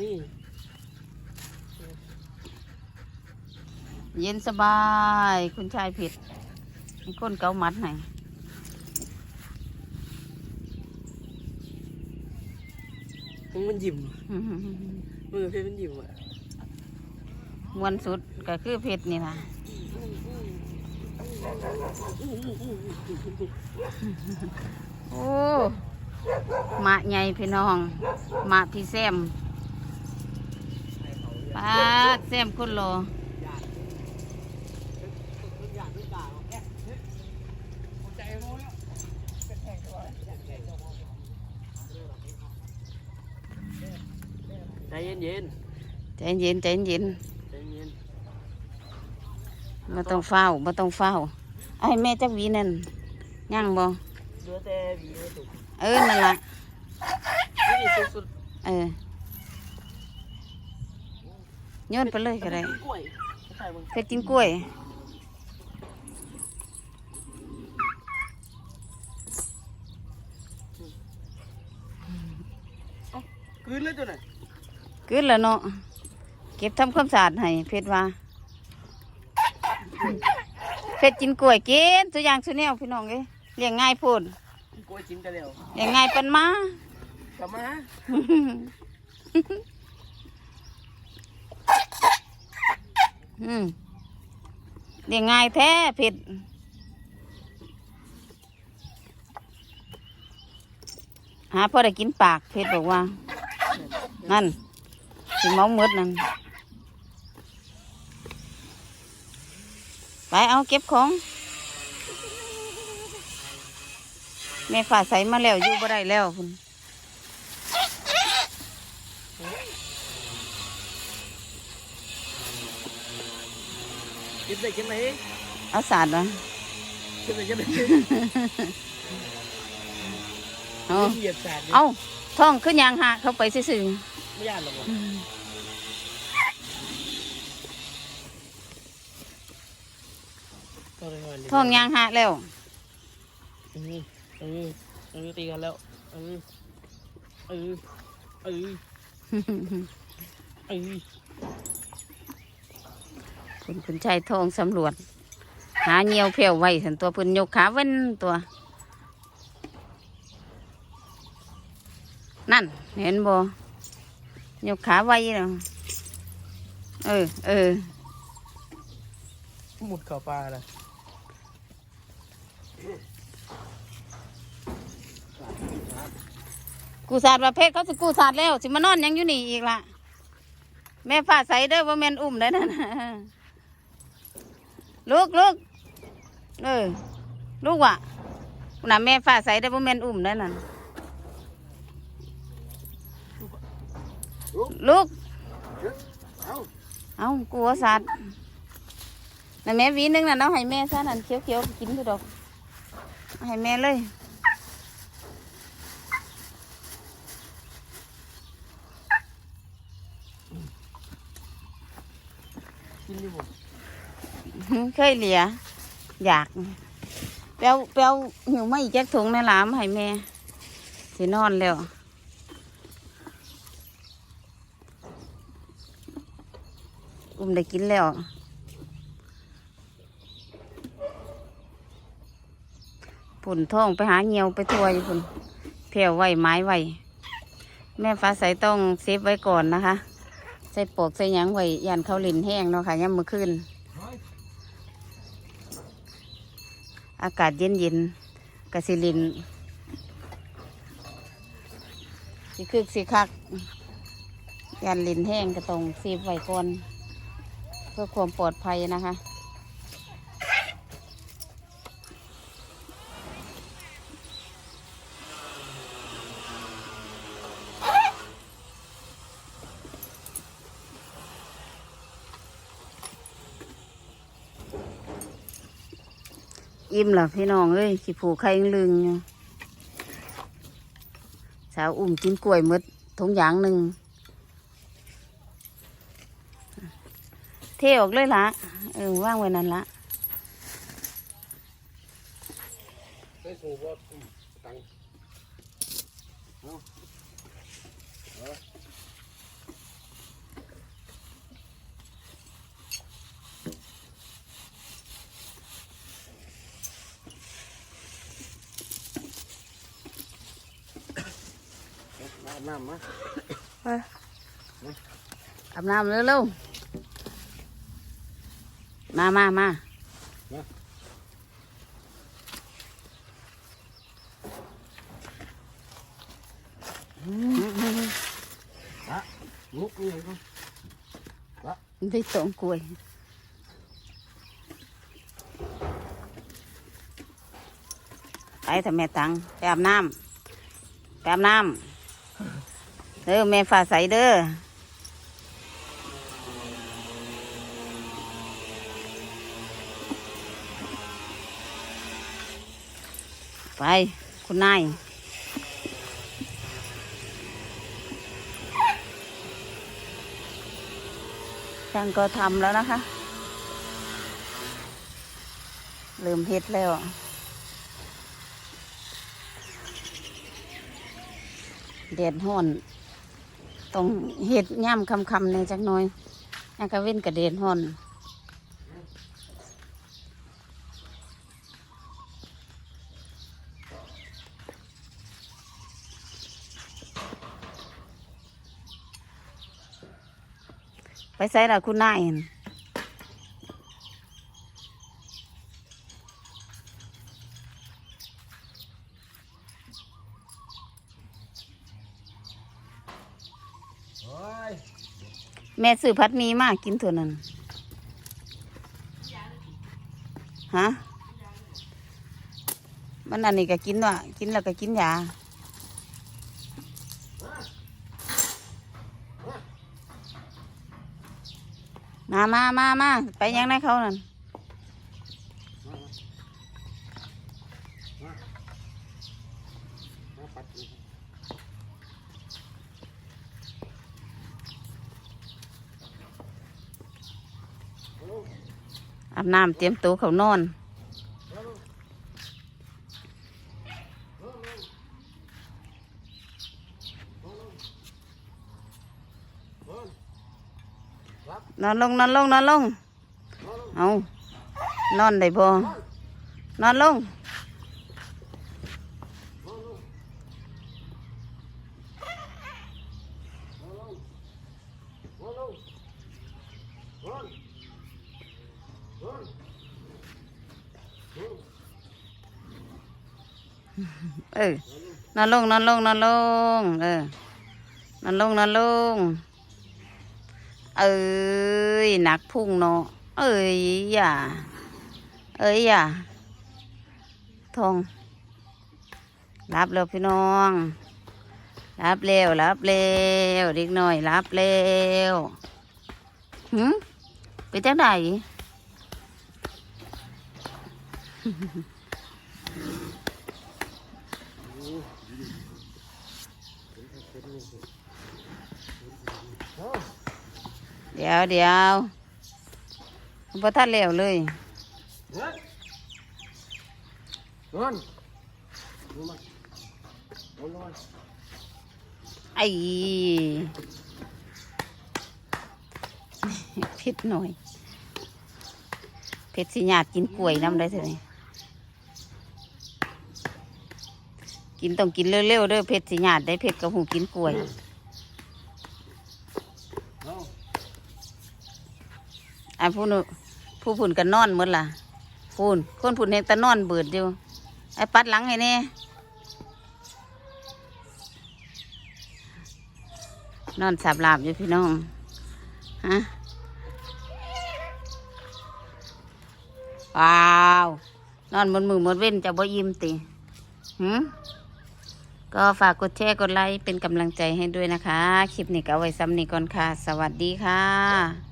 นี่เย็นสบาย คุณชายผิดมีคนเกามัดห้มันมันยิ้มมือเพชรมันยิ้มอะมวนสุดก็คือเผ็ดนี่นะโอ้หมาใหญ่พี่น้องหมาพี่แซม ป้าดแซมคุณโลใจเย็นเย็นใจเย็นใจเย็นใจเย็นมาต้องเฝ้ามาต้องเฝ้าเอาให้แม่จักหวีนั่นย่างบ่เหลือแต่หวีไม่ถูกเออนั่นล่ะนี่สุดเออ โยนไปเลยๆก็ได้กล้วยใช่มึงเพชรกินกล้วย คืนเลยตัวไหนกึดแล้วเนาะ เก็บทำความสะอาดให้เพชรว่า เพชรกินกล้วยกินตัวอย่างสุแนวพี่น้องเอ้ยเลี้ยงง่ายโพูดกล้วยกินกันแล้วเลี้ยงง่ายปันมากลับมา อืมเลี้ยงง่ายแท้เพชรหาพอได้กินปากเพชรบอกว่า นั่นถึงเมาหมดนั่นไปเอาเก็บของแม่ฝ่าใสมาแล้วอยู่บ่ได้แล้วคุณ กินไปกินไหนเอาสาดวะกินไปกินไหนเอาเหยียบสาดเอาท่องขึ้นยางหาเข้าไปซื่อไม่ยากหรอกท่องยางหาแล้วเออเออเออตีกันแล้วเออเออเออเออ คุณคุณชายทองสำรวจ หาเงียวเพียวไว้สันตัวเพิ่นยกขาเว้นตัว นั่น เห็นบ่ยกขาไว้แล้วเออ เออ หมุดเข่าปลาเลยกูสาดประเภทเขาสิกูสาดแล้ว สิมานอนหยังอยู่นี่อีกล่ะแม่ฟ้าใสเด้อว่าแม่นอุ้มได้นั่นน่ะ ลูกลูกเออลูกว่ะน่ะแม่ฟ้าใสได้อว่าแม่นอุ้มได้นั่นลูก เอาเอากูว่าสัตว์นั่นแม่หวีหนึงน่ะเอาให้แม่ซะนั่นเขียวๆกินไปดอกเอาให้แม่เลยกินดิผม เคยเหลียอยากเปียวเปียวหิวไม่อีกแจ็คถุงในหลามให้แม่สินอนแล้วอุ้มได้กินแล้วผุ่นท้องไปหาเงียวไปทัวอยู่พุ่นเพียวไว้ไม้ไว้แม่ฟ้าใสต้องเซฟไว้ก่อนนะคะ ใส่ปลอกใส่ยังไว้ยันเขาหลินแห้งเนาะค่ะย่ำมือขึ้น อากาศเย็นเย็นๆกสิลินสิคึกสิคักยันลินแห้งกระตรงซีบไว้ก่อนเพื่อความปลอดภัยนะคะ อิ่มเหรอพี่น้องเอ้ยขี้ผูกไข่ลึงสาวอุ่มกินกล้วยหมดทุงอย่างหนึ่งเทออกเลยละเออว่างไว้นั่นละ ได้สูบว่าตัง อาบน้ำมาไปอาบน้ำเร็วๆมามามาลุกนี่ก็ได้ตองกล้วยไปทำแม่ตังไปอาบน้ำไปอาบน้ำ เด้อแม่ฝ่าใสเด้อไป คุณนายช่างก็ทำแล้วนะคะ ลืมเฮ็ดแล้ว เด็ดห่อนต้องเห็ดย่ำคำคำในจักน่อยอากาเว้นกับเด็ดห่อนไปใส่ละคุณนายหั่น โอ้ย แม่ซื้อพัดมีมากินตัวนั้นฮะมันอันนี้ก็กินว่ะกินแล้วก็กินยามามามามาไปยังไงเขานั่นมาปัดนี่ อาบน้ำเตรียมตัวเขานอน นอนลงนอนลงนอนลง เอานอนได้บ่นอนลง เออนอนลงนอนลงนอนลง เออนอนลงนอนลง เอ้ยหนักพุ่งเนาะเอ้ยอย่า เอ้ยอย่าทองรับแล้วพี่น้อง รับเร็วรับเร็วเด็กหน่อยรับเร็วหืมไปจังได เดี๋ยวเดี๋ยวพระท่านแล้วเลยนอนไอ้เผ็ดหน่อยเผ็ดสิญาติกินกล้วยน้ำได้สิ กินต้องกินเร็วๆเด้อเผ็ดสิญาติได้เผ็ดกับหูกินกล้วยเอาอันผู้นูผู้ผุนกันนอนหมดล่ะพูนคนผุนเห็นแต่นอนเบิดอยู่ไอ้ปัดหลังไงเนี่ยนอนสับหลาบอยู่พี่น้องฮะว้าว นอนบนมือหมดเว้นจะบ่ยิ้มติหืม ก็ฝากกดแชร์กดไลค์เป็นกำลังใจให้ด้วยนะคะ คลิปนี้ก็เอาไว้ซ้ำนี้ก่อนค่ะ สวัสดีค่ะ